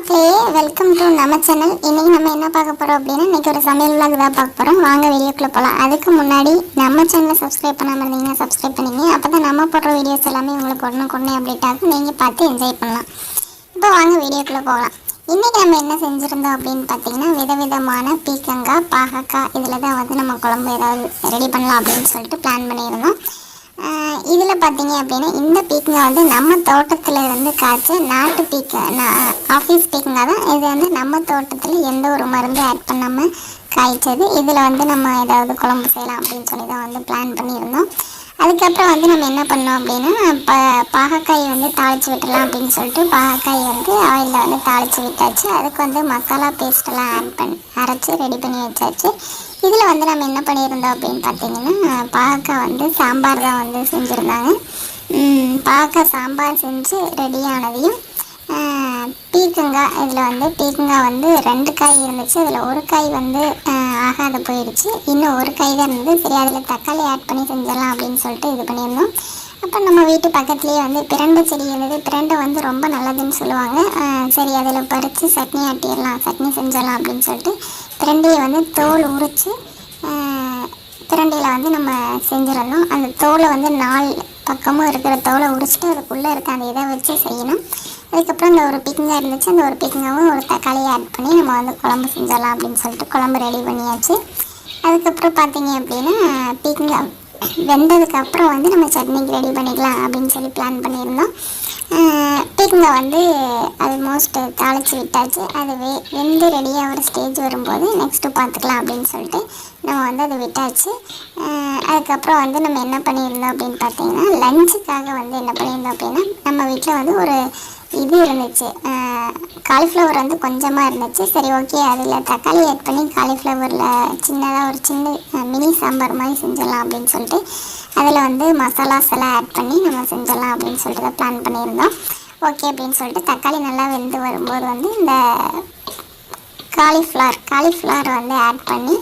மக்களே welcome to நம்ம channel. இன்றைக்கி நம்ம என்ன பார்க்க போகிறோம் அப்படின்னா இன்றைக்கி ஒரு சமையல் vlog தான் பார்க்க போகிறோம் வாங்க வீடியோக்குள்ளே போகலாம் அதுக்கு முன்னாடி நம்ம சேனலை சப்ஸ்கிரைப் பண்ணாமல் இருந்தீங்கன்னா சப்ஸ்கிரைப் பண்ணிங்க அப்பதான் நம்ம போடுற வீடியோஸ் எல்லாமே உங்களுக்கு உடனே கொண்டே அப்டேட் ஆகும். பார்த்து என்ஜாய் பண்ணலாம். இப்போ வாங்க வீடியோக்குள்ளே போகலாம் இன்றைக்கி நம்ம என்ன செஞ்சுருந்தோம் அப்படின்னு பார்த்தீங்கன்னா விதவிதமான பீக்கங்காய் பாகக்காய் இதில் தான் வந்து நம்ம குழம்பு ஏதாவது ரெடி பண்ணலாம் அப்படின்னு சொல்லிட்டு பிளான் பண்ணியிருந்தோம். இதில் பார்த்தீங்க அப்படின்னா இந்த பீக்கங்காய் வந்து நம்ம தோட்டத்தில் இருந்து காய்ச்ச நாட்டு பீக்க ஆஃபீஸ் பீக்கங்காய் தான். இது வந்து நம்ம தோட்டத்தில் எந்த ஒரு மருந்தும் ஆட் பண்ணாமல் காய்ச்சது. இதில் வந்து நம்ம ஏதாவது குழம்பு செய்யலாம் அப்படின்னு சொல்லி தான் வந்து பிளான் பண்ணியிருந்தோம். அதுக்கப்புறம் வந்து நம்ம என்ன பண்ணோம் அப்படின்னா இப்போ பாகக்காய் வந்து தாளித்து விட்டுலாம் அப்படின்னு சொல்லிட்டு பாகக்காய் வந்து ஆயிலில் வந்து தாளித்து விட்டாச்சு. அதுக்கு வந்து மசாலா பேஸ்ட்டெல்லாம் ஆட் பண்ணி அரைச்சி ரெடி பண்ணி வச்சாச்சு. இதில் வந்து நம்ம என்ன பண்ணியிருந்தோம் அப்படின்னு பார்த்தீங்கன்னா பாக்கா வந்து சாம்பார் தான் வந்து செஞ்சுருந்தாங்க. பாக்கா சாம்பார் செஞ்சு ரெடியானதையும் பீக்கங்காய் இதில் வந்து பீக்கங்காய் வந்து ரெண்டு காய் இருந்துச்சு. அதில் ஒரு காய் வந்து ஆகாத போயிடுச்சு. இன்னும் ஒரு காய் தான் இருந்து சரி அதில் தக்காளி ஆட் பண்ணி செஞ்சிடலாம் அப்படின்னு சொல்லிட்டு இது பண்ணியிருந்தோம். அப்போ நம்ம வீட்டு பக்கத்துலேயே வந்து பிரண்டை செடி இருந்தது. பிரண்டை வந்து ரொம்ப நல்லதுன்னு சொல்லுவாங்க. சரி அதில் பறித்து சட்னி ஆட்டிடலாம் சட்னி செஞ்சிடலாம் அப்படின்னு சொல்லிட்டு திரண்டியை வந்து தோல் உரித்து திரண்டியில் வந்து நம்ம செஞ்சிடணும். அந்த தோலை வந்து நாலு பக்கமும் இருக்கிற தோலை உரிச்சிட்டு அதுக்குள்ளே இருக்க அந்த இதை வச்சு செய்யணும். அதுக்கப்புறம் அந்த ஒரு பிக்கிங்காக இருந்துச்சு. அந்த ஒரு பிக்கிங்காவும் ஒரு தக்காளியை ஆட் பண்ணி நம்ம வந்து குழம்பு செஞ்சிடலாம் அப்படின்னு சொல்லிட்டு குழம்பு ரெடி பண்ணியாச்சு. அதுக்கப்புறம் பார்த்தீங்க அப்படின்னா பிக்கிங்காக வெந்ததுக்கப்புறம் வந்து நம்ம சட்னிக்கு ரெடி பண்ணிக்கலாம் அப்படின்னு சொல்லி பிளான் பண்ணியிருந்தோம். பீக்கங்காய் வந்து ஆல்மோஸ்ட் தாளித்து விட்டாச்சு. அது வெ வெந்து ரெடியாக ஒரு ஸ்டேஜ் வரும்போது நெக்ஸ்ட்டு பார்த்துக்கலாம் அப்படின்னு சொல்லிட்டு நம்ம வந்து அதை விட்டாச்சு. அதுக்கப்புறம் வந்து நம்ம என்ன பண்ணியிருந்தோம் அப்படின்னு பார்த்தீங்கன்னா லஞ்சுக்காக வந்து என்ன பண்ணியிருந்தோம் அப்படின்னா நம்ம வீட்டில் வந்து ஒரு இது இருந்துச்சு. காலிஃப்ளவர் வந்து கொஞ்சமாக இருந்துச்சு. சரி ஓகே அதில் தக்காளி ஆட் பண்ணி காலிஃப்ளவரில் சின்னதாக ஒரு சின்ன மினி சாம்பார் மாதிரி செஞ்சிடலாம் அப்படின்னு சொல்லிட்டு அதில் வந்து மசாலாஸ் எல்லாம் ஆட் பண்ணி நம்ம செஞ்சிடலாம் அப்படின்னு சொல்லிட்டு தான் பிளான் பண்ணியிருந்தோம். ஓகே அப்படின்னு சொல்லிட்டு தக்காளி நல்லா வெந்து வரும்போது வந்து இந்த காலிஃப்ளவர் காலிஃப்ளவர் வந்து ஆட் பண்ணி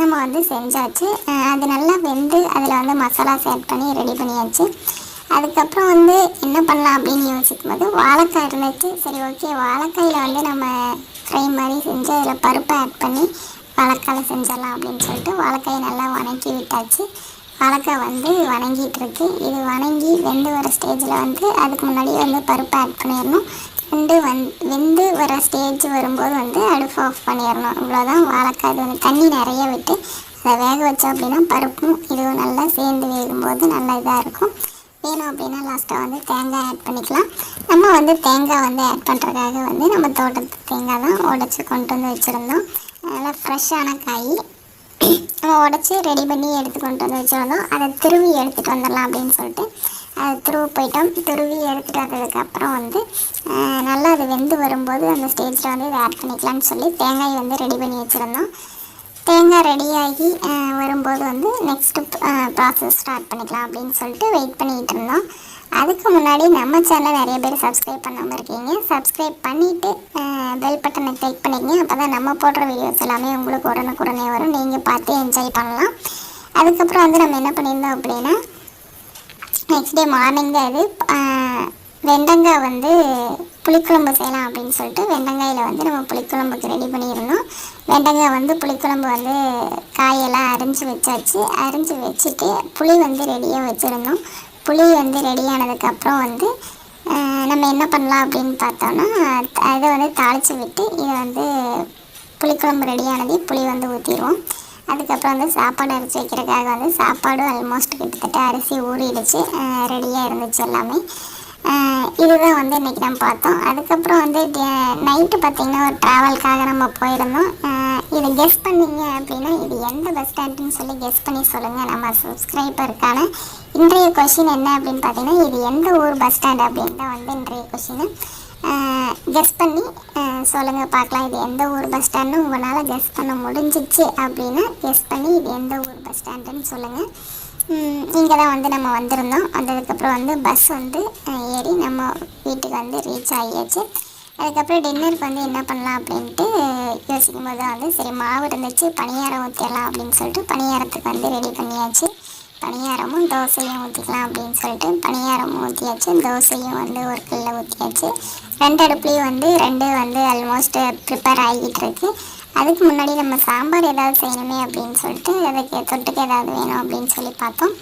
நம்ம வந்து செஞ்சாச்சு. அது நல்லா வெந்து அதில் வந்து மசாலாஸ் ஆட் பண்ணி ரெடி பண்ணியாச்சு. அதுக்கப்புறம் வந்து என்ன பண்ணலாம் அப்படின்னு யோசிக்கும் போது வாழைக்காய் இருந்துச்சு. சரி ஓகே வாழைக்காயில் வந்து நம்ம ஃப்ரை மாதிரி செஞ்சு அதில் பருப்பை ஆட் பண்ணி வாழைக்காயில் செஞ்சிடலாம் அப்படின்னு சொல்லிட்டு வாழைக்காயை நல்லா வணக்கி விட்டாச்சு. வாழைக்காய் வந்து வணங்கிட்டு இருக்கு. இது வணங்கி வெந்து வர ஸ்டேஜில் வந்து அதுக்கு முன்னாடி வந்து பருப்பு ஆட் பண்ணிடணும். வெந்து வந் வெந்து வர ஸ்டேஜ் வரும்போது வந்து அடுப்பு ஆஃப் பண்ணிடணும். இவ்வளோதான் வாழைக்காய். இது வந்து தண்ணி நிறைய விட்டு அதை வேக வச்சோம் அப்படின்னா பருப்பும் இதுவும் நல்லா சேர்ந்து வேகும்போது நல்லா இதாக இருக்கும். வேணும் அப்படின்னா லாஸ்ட்டாக வந்து தேங்காய் ஆட் பண்ணிக்கலாம். நம்ம வந்து தேங்காய் வந்து ஆட் பண்ணுறதுக்காக வந்து நம்ம தோட்டத்து தேங்காய் தான் உடச்சி கொண்டு வந்து வச்சுருந்தோம். நல்லா ஃப்ரெஷ்ஷான காய். நம்ம உடச்சி ரெடி பண்ணி எடுத்து கொண்டு வந்து வச்சுருந்தோம். அதை திருவி எடுத்துகிட்டு வந்துடலாம் அப்படின்னு சொல்லிட்டு அதை திருவி போயிட்டோம். துருவி எடுத்துகிட்டு வந்ததுக்கப்புறம் வந்து நல்லா அது வெந்து வரும்போது அந்த ஸ்டேஜில் வந்து இதை ஆட் பண்ணிக்கலாம்னு சொல்லி தேங்காய் வந்து ரெடி பண்ணி வச்சுருந்தோம். தேங்காய் ரெடியாகி வரும்போது வந்து நெக்ஸ்ட்டு ப்ராசஸ் ஸ்டார்ட் பண்ணிக்கலாம் அப்படின்னு சொல்லிட்டு வெயிட் பண்ணிகிட்டு இருந்தோம். அதுக்கு முன்னாடி நம்ம சேனல் நிறைய பேர் சப்ஸ்கிரைப் பண்ணாமல் இருக்கீங்க. சப்ஸ்கிரைப் பண்ணிவிட்டு பெல் பட்டனை கிளிக் பண்ணிக்கங்க அப்போ தான் நம்ம போடுற வீடியோஸ் எல்லாமே உங்களுக்கு உடனுக்குடனே வரும். நீங்கள் பார்த்து என்ஜாய் பண்ணலாம். அதுக்கப்புறம் வந்து நம்ம என்ன பண்ணியிருந்தோம் அப்படின்னா நெக்ஸ்ட் டே மார்னிங் தான் இது வெண்டங்காய் வந்து புளிக்குழம்பு செய்யலாம் அப்படின்னு சொல்லிட்டு வெண்டங்காயில் வந்து நம்ம புளிக்குழம்புக்கு ரெடி பண்ணியிருந்தோம் வெண்டங்காய் வந்து புளிக்குழம்பு வந்து காயெல்லாம் அரிஞ்சு வச்சாச்சு. அரிஞ்சு வச்சுட்டு புளி வந்து ரெடியாக வச்சுருந்தோம். புளி வந்து ரெடியானதுக்கப்புறம் வந்து நம்ம என்ன பண்ணலாம் அப்படின்னு பார்த்தோன்னா அதை வந்து தாளித்து விட்டு இதை வந்து புளிக்குழம்பு ரெடியானது புளி வந்து ஊற்றிடுவோம் அதுக்கப்புறம் வந்து சாப்பாடு அரைச்சி வைக்கிறதுக்காக வந்து சாப்பாடும் ஆல்மோஸ்ட் கிட்டத்தட்ட அரிசி ஊறிடுச்சு. ரெடியாக இருந்துச்சு எல்லாமே. இதுதான் வந்து இன்றைக்கி நம்ம பார்த்தோம். அதுக்கப்புறம் வந்து நைட்டு பார்த்திங்கன்னா ஒரு ட்ராவல்காக நம்ம போயிருந்தோம். இதை கெஸ் பண்ணீங்க அப்படின்னா இது எந்த பஸ் ஸ்டாண்டுன்னு சொல்லி கெஸ் பண்ணி சொல்லுங்கள் நம்ம சப்ஸ்கிரைபருக்கான இன்றைய கொஷின் என்ன அப்படின்னு பார்த்தீங்கன்னா இது எந்த ஊர் பஸ் ஸ்டாண்ட் அப்படின்னு தான் வந்து இன்றைய கொஷின் கெஸ் பண்ணி சொல்லுங்கள் பார்க்கலாம். இது எந்த ஊர் பஸ் ஸ்டாண்டுன்னு உங்களால் கெஸ் பண்ண முடிஞ்சிச்சு அப்படின்னா கெஸ் பண்ணி இது எந்த ஊர் பஸ் ஸ்டாண்டுன்னு சொல்லுங்கள் இங்கே தான் வந்து நம்ம வந்திருந்தோம். வந்ததுக்கப்புறம் வந்து பஸ் வந்து ஏறி நம்ம வீட்டுக்கு வந்து ரீச் ஆகியாச்சு. அதுக்கப்புறம் டின்னருக்கு வந்து என்ன பண்ணலாம் அப்படின்ட்டு யோசிக்கும் போது தான் வந்து சரி மாவு இருந்துச்சு பணியாரம் ஊற்றிடலாம் அப்படின்னு சொல்லிட்டு பணியாரத்துக்கு வந்து ரெடி பண்ணியாச்சு. பணியாரமும் தோசையும் ஊற்றிக்கலாம் அப்படின்னு சொல்லிட்டு பணியாரமும் ஊற்றியாச்சு தோசையும் வந்து ஒரு கல்லில் ஊற்றியாச்சு ரெண்டு அடுப்புலேயும் வந்து ரெண்டு வந்து ஆல்மோஸ்ட் ப்ரிப்பேர் ஆகிட்டு இருக்குது அதுக்கு முன்னாடி நம்ம சாம்பார் ஏதாவது செய்யணுமே அப்படின்னு சொல்லிட்டு அதுக்கு தொட்டுக்கு ஏதாவது வேணும் அப்படின்னு சொல்லி பார்த்தோம்.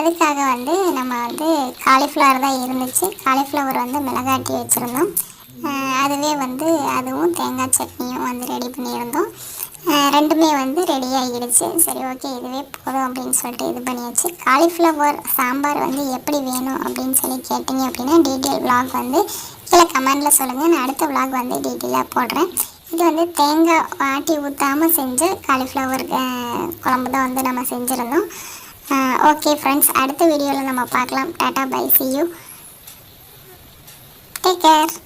அதுக்காக வந்து நம்ம வந்து காலிஃப்ளவர் தான் இருந்துச்சு. காலிஃப்ளவர் வந்து மிளகாட்டி வச்சுருந்தோம். அதுவே வந்து அதுவும் தேங்காய் சட்னியும் வந்து ரெடி பண்ணியிருந்தோம். ரெண்டுமே வந்து ரெடி ஆகிடுச்சு. சரி ஓகே இதுவே போதும் அப்படின்னு சொல்லிட்டு இது பண்ணியாச்சு. காலிஃப்ளவர் சாம்பார் வந்து எப்படி வேணும் அப்படின்னு சொல்லி கேட்டிங்க அப்படின்னா டீட்டெயில் vlog வந்து கீழே கமெண்டில் சொல்லுங்கள் நான் அடுத்த vlog வந்து டீட்டெயிலாக போடுறேன். இது வந்து தேங்காய் ஆட்டி ஊற்றாமல் செஞ்ச காலிஃப்ளவர் குழம்பு தான் வந்து நம்ம செஞ்சுருந்தோம். ஓகே ஃப்ரெண்ட்ஸ் அடுத்த வீடியோவில் நம்ம பார்க்கலாம். Tata bye see you take care